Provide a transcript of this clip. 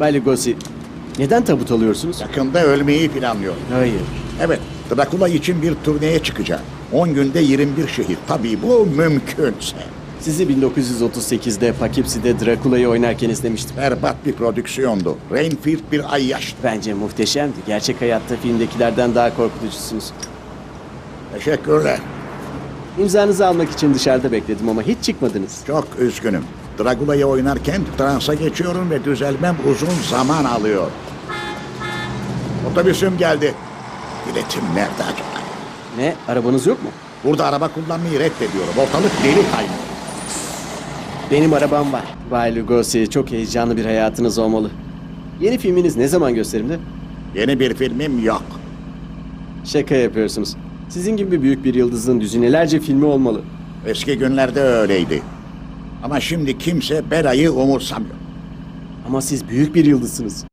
Bay Lugosi, neden tabut alıyorsunuz? Yakında ölmeyi planlıyorum. Hayır. Evet, Drakula için bir turneye çıkacağım. 10 günde 21 şehir. Tabii bu mümkünse. Sizi 1938'de Poughkeepsie'de Drakula'yı oynarken izlemiştim. Berbat bir prodüksiyondu. Rainfield bir ay yaşlı. Bence muhteşemdi. Gerçek hayatta filmdekilerden daha korkutucusunuz. Teşekkürler. İmzanızı almak için dışarıda bekledim ama hiç çıkmadınız. Çok üzgünüm. Dragula'yı oynarken transa geçiyorum ve düzelmem uzun zaman alıyor. Otobüsüm geldi. Biletim nerede acaba? Ne? Arabanız yok mu? Burada araba kullanmayı reddediyorum. Ortalık deli kaynıyor. Benim arabam var. Bay Lugosi, çok heyecanlı bir hayatınız olmalı. Yeni filminiz ne zaman gösterimde? Yeni bir filmim yok. Şaka yapıyorsunuz. Sizin gibi büyük bir yıldızın düzinelerce filmi olmalı. Eski günlerde öyleydi. Ama şimdi kimse Bera'yı umursamıyor. Ama siz büyük bir yıldızsınız.